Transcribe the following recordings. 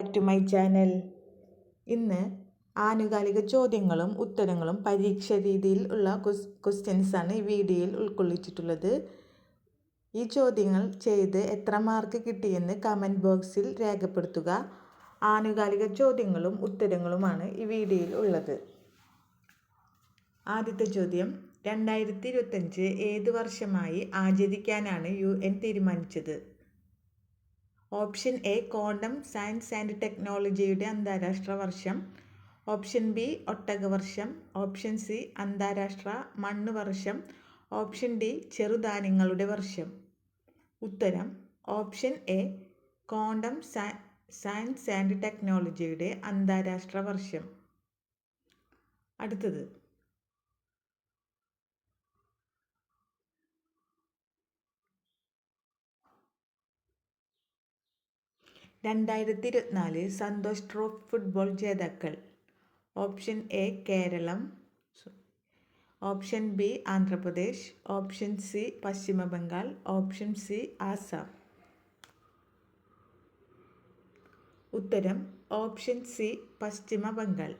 To my channel ഇന്ന് ആനുകാലിക ചോദ്യങ്ങളും ഉത്തരങ്ങളും പരീക്ഷ രീതിയിൽ ഉള്ള ക്വസ്റ്റ്യൻസാണ് ഈ വീഡിയോയിൽ ഉൾക്കൊള്ളിച്ചിട്ടുള്ളത്. ഈ ചോദ്യങ്ങൾ ചെയ്ത് എത്ര മാർക്ക് കിട്ടിയെന്ന് കമന്റ് ബോക്സിൽ രേഖപ്പെടുത്തുക. ആനുകാലിക ചോദ്യങ്ങളും ഉത്തരങ്ങളുമാണ് ഈ വീഡിയോയിൽ ഉള്ളത്. ആദ്യത്തെ ചോദ്യം രണ്ടായിരത്തി ഇരുപത്തഞ്ച് ഏത് വർഷമായി ആചരിക്കാനാണ് യു എൻ തീരുമാനിച്ചത്? Option A quantum science and ടെക്നോളജിയുടെ അന്താരാഷ്ട്ര വർഷം. ഓപ്ഷൻ ബി ഒട്ടക വർഷം. ഓപ്ഷൻ സി അന്താരാഷ്ട്ര മണ്ണ് വർഷം. ഓപ്ഷൻ ഡി ചെറുധാന്യങ്ങളുടെ വർഷം. ഉത്തരം option A quantum science and ടെക്നോളജിയുടെ അന്താരാഷ്ട്ര വർഷം. അടുത്തത് രണ്ടായിരത്തി ഇരുപത്തിനാല് സന്തോഷ് ട്രോഫി ഫുട്ബോൾ ജേതാക്കൾ. Option A Keralam option B Andhra Pradesh option C Paschima Bengal option C Assam. ഉത്തരം ഓപ്ഷൻ സി പശ്ചിമ ബംഗാൾ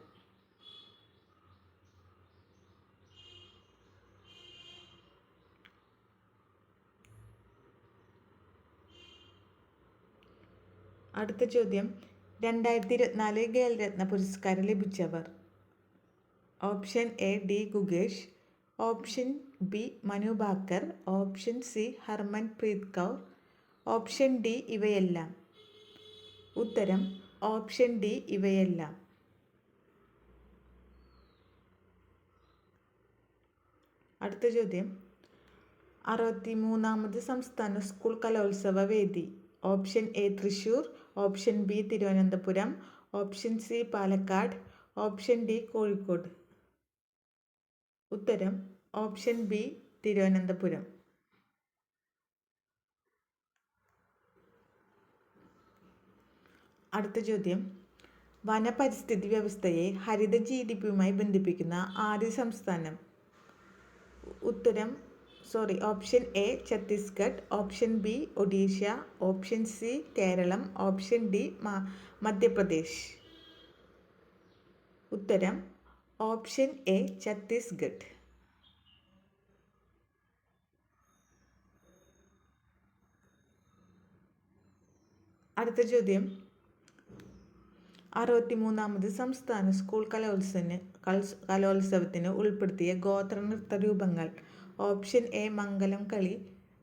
അടുത്ത ചോദ്യം. രണ്ടായിരത്തി ഇരുപത്തിനാല് ഖേൽരത്ന പുരസ്കാരം ലഭിച്ചവർ. Option A D Gukesh option B Manu Bhaker option C Harmanpreet Kaur. Option D ഇവയെല്ലാം. ഉത്തരം option D ഇവയെല്ലാം. അടുത്ത ചോദ്യം. അറുപത്തി മൂന്നാമത് സംസ്ഥാന സ്കൂൾ കലോത്സവ വേദി. Option A Thrissur option B Thiruvananthapuram option C Palakkad option D Kozhikode. ഉത്തരം ഓപ്ഷൻ ബി തിരുവനന്തപുരം. അടുത്ത ചോദ്യം. വനപരിസ്ഥിതി വ്യവസ്ഥയെ ഹരിത ജി ഡി പിയുമായി ബന്ധിപ്പിക്കുന്ന ആദ്യ സംസ്ഥാനം. ഉത്തരം sorry option A Chhattisgarh option B Odisha option C Keralam option D Madhya Pradesh ഉത്തരം ഓപ്ഷൻ എ ഛത്തീസ്ഗഡ് അടുത്ത ചോദ്യം. അറുപത്തിമൂന്നാമത് സംസ്ഥാന സ്കൂൾ കലോത്സവത്തിന് കലോത്സവത്തിന് ഉൾപ്പെടുത്തിയ ഗോത്ര നൃത്ത രൂപങ്ങൾ. ഓപ്ഷൻ എ മംഗലം കളി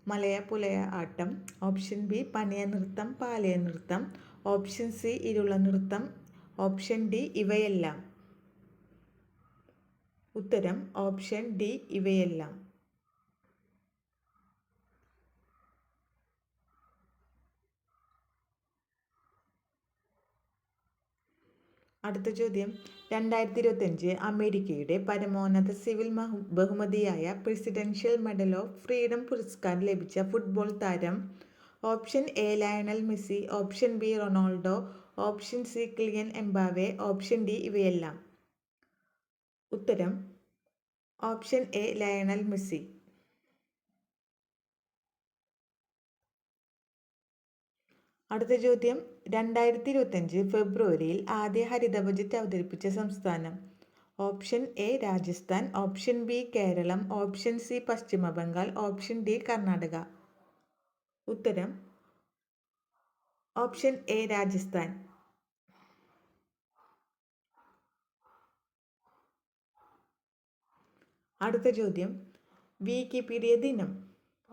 മലയ പുലയ ആട്ടം. ഓപ്ഷൻ ബി പനയ നൃത്തം പാലയ നൃത്തം. ഓപ്ഷൻ സി ഇരുള നൃത്തം. ഓപ്ഷൻ ഡി ഇവയെല്ലാം. ഉത്തരം ഓപ്ഷൻ ഡി ഇവയെല്ലാം. അടുത്ത ചോദ്യം. രണ്ടായിരത്തി ഇരുപത്തഞ്ച് അമേരിക്കയുടെ പരമോന്നത സിവിൽ ബഹുമതിയായ പ്രസിഡൻഷ്യൽ മെഡൽ ഓഫ് ഫ്രീഡം പുരസ്കാരം ലഭിച്ച ഫുട്ബോൾ താരം option A Lionel Messi option B Ronaldo option C Kylian Mbappe option D ഇവയെല്ലാം. ഉത്തരം ഓപ്ഷൻ എ ലയണൽ മെസ്സി. അടുത്ത ചോദ്യം. രണ്ടായിരത്തി ഇരുപത്തഞ്ച് ഫെബ്രുവരിയിൽ ആദ്യ ഹരിത ബജറ്റ് അവതരിപ്പിച്ച സംസ്ഥാനം. Option A Rajasthan option B Keralam option C Paschima Bengal option D Karnataka. ഉത്തരം ഓപ്ഷൻ എ രാജസ്ഥാൻ. അടുത്ത ചോദ്യം. വിക്കിപീഡിയ ദിനം.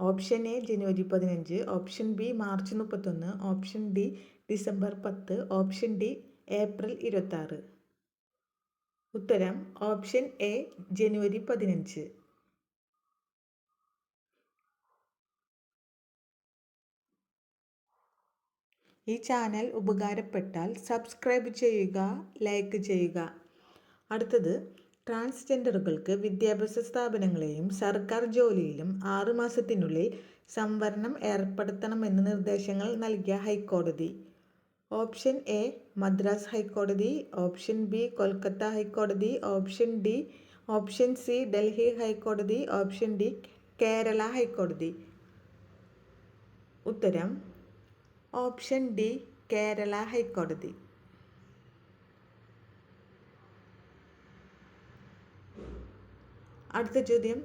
ഓപ്ഷൻ എ ജനുവരി പതിനഞ്ച് ഓപ്ഷൻ ബി മാർച്ച് മുപ്പത്തൊന്ന് ഓപ്ഷൻ ഡി ഡിസംബർ പത്ത് ഓപ്ഷൻ ഡി ഏപ്രിൽ ഇരുപത്താറ്. ഉത്തരം ഓപ്ഷൻ എ ജനുവരി പതിനഞ്ച്. ഈ ചാനൽ ഉപകാരപ്പെട്ടാൽ സബ്സ്ക്രൈബ് ചെയ്യുക ലൈക്ക് ചെയ്യുക. അടുത്തത് ട്രാൻസ്ജെൻഡറുകൾക്ക് വിദ്യാഭ്യാസ സ്ഥാപനങ്ങളെയും സർക്കാർ ജോലിയിലും ആറുമാസത്തിനുള്ളിൽ സംവരണം ഏർപ്പെടുത്തണമെന്ന് നിർദ്ദേശങ്ങൾ നൽകിയ ഹൈക്കോടതി. ഓപ്ഷൻ എ മദ്രാസ് ഹൈക്കോടതി. ഓപ്ഷൻ ബി കൊൽക്കത്ത ഹൈക്കോടതി. Option D option C Delhi ഹൈക്കോടതി. ഓപ്ഷൻ ഡി കേരള ഹൈക്കോടതി. ഉത്തരം ഓപ്ഷൻ ഡി കേരള ഹൈക്കോടതി. അടുത്ത ചോദ്യം.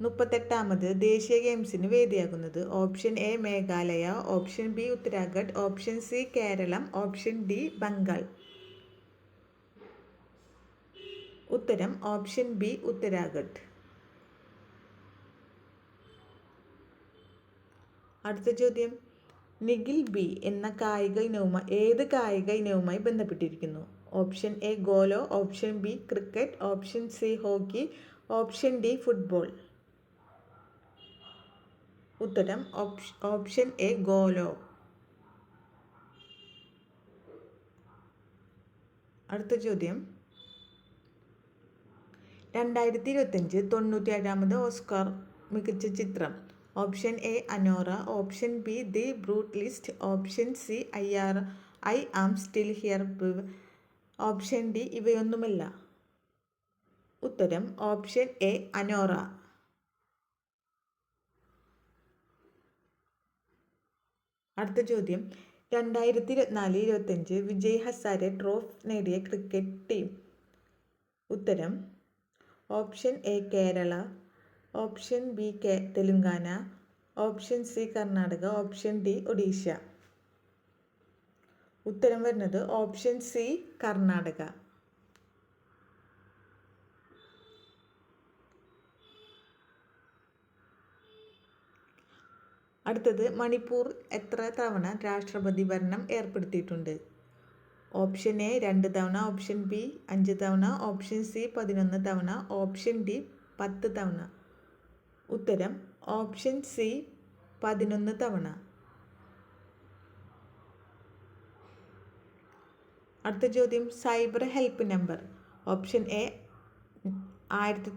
മുപ്പത്തെട്ടാമത് ദേശീയ ഗെയിംസിന് വേദിയാകുന്നത്. Option A Meghalaya option B Uttarakhand option C Keralam option D Bengal. ഉത്തരം ഓപ്ഷൻ ബി ഉത്തരാഖണ്ഡ്. അടുത്ത ചോദ്യം. നിഖിൽ ബി എന്ന കായിക ഇനവുമായി ഏത് കായിക ഇനവുമായി ബന്ധപ്പെട്ടിരിക്കുന്നു? Option A ഗോലോ option B cricket option C hockey option D football. ഉത്തരം ഓപ്ഷൻ എ ഗോലോ. അടുത്ത ചോദ്യം. രണ്ടായിരത്തി ഇരുപത്തഞ്ച് തൊണ്ണൂറ്റേഴാമത് ഓസ്കാർ മികച്ച ചിത്രം. Option A Anora option B the brutalist option C I are I am still here option D ഇവയൊന്നുമല്ല. ഉത്തരം ഓപ്ഷൻ എ അനോറ. അടുത്ത ചോദ്യം. രണ്ടായിരത്തി ഇരുപത്തിനാല് ഇരുപത്തഞ്ച് വിജയ് ഹസാരെ ട്രോഫ് നേടിയ ക്രിക്കറ്റ് ടീം. ഉത്തരം option A Kerala. Option B K Telangana. Option C Karnataka. Option D Odisha. ഉത്തരം വരുന്നത് ഓപ്ഷൻ സി കർണാടക. അടുത്തത് മണിപ്പൂർ എത്ര തവണ രാഷ്ട്രപതി ഭരണം ഏർപ്പെടുത്തിയിട്ടുണ്ട്? ഓപ്ഷൻ എ രണ്ട് തവണ ഓപ്ഷൻ ബി അഞ്ച് തവണ ഓപ്ഷൻ സി പതിനൊന്ന് തവണ ഓപ്ഷൻ ഡി പത്ത് തവണ. ഉത്തരം ഓപ്ഷൻ സി പതിനൊന്ന് തവണ. അടുത്ത ചോദ്യം cyber help number. Option A ആയിരത്തി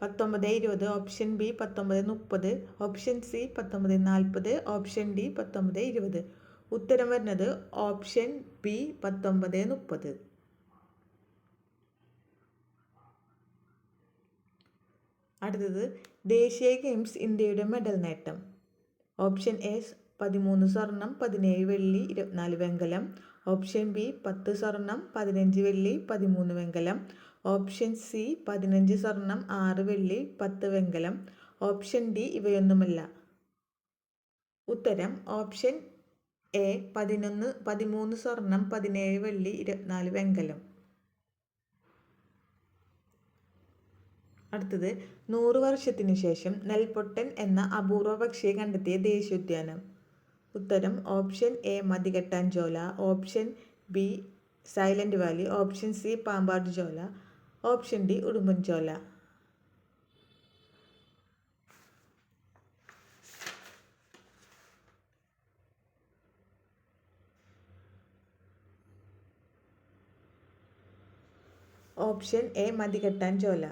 പത്തൊമ്പത് ഇരുപത് ഓപ്ഷൻ ബി പത്തൊമ്പത് മുപ്പത് ഓപ്ഷൻ സി പത്തൊമ്പത് നാൽപ്പത് ഓപ്ഷൻ ഡി പത്തൊമ്പത് ഇരുപത്. ഉത്തരം വരുന്നത് ഓപ്ഷൻ ബി പത്തൊമ്പത് മുപ്പത്. അടുത്തത് ദേശീയ ഗെയിംസ് ഇന്ത്യയുടെ മെഡൽ നേട്ടം. ഓപ്ഷൻ എ പതിമൂന്ന് സ്വർണം പതിനേഴ് വെള്ളി ഇരുപത്തിനാല് വെങ്കലം. ഓപ്ഷൻ ബി പത്ത് സ്വർണം പതിനഞ്ച് വെള്ളി പതിമൂന്ന് വെങ്കലം. ഓപ്ഷൻ സി പതിനഞ്ച് സ്വർണം ആറ് വെള്ളി പത്ത് വെങ്കലം. ഓപ്ഷൻ ഡി ഇവയൊന്നുമല്ല. ഉത്തരം ഓപ്ഷൻ എ പതിനൊന്ന് പതിമൂന്ന് സ്വർണം പതിനേഴ് വെള്ളി ഇരുപത്തിനാല് വെങ്കലം. അടുത്തത് നൂറ് വർഷത്തിനു ശേഷം നെൽപ്പൊട്ടൻ എന്ന അപൂർവ പക്ഷിയെ കണ്ടെത്തിയ ദേശീയോദ്യാനം. ഉത്തരം option A Mathikettan Shola option B Silent Valley option C Pambadum Shola option D Udumbanchola. Option A Mathikettan Shola.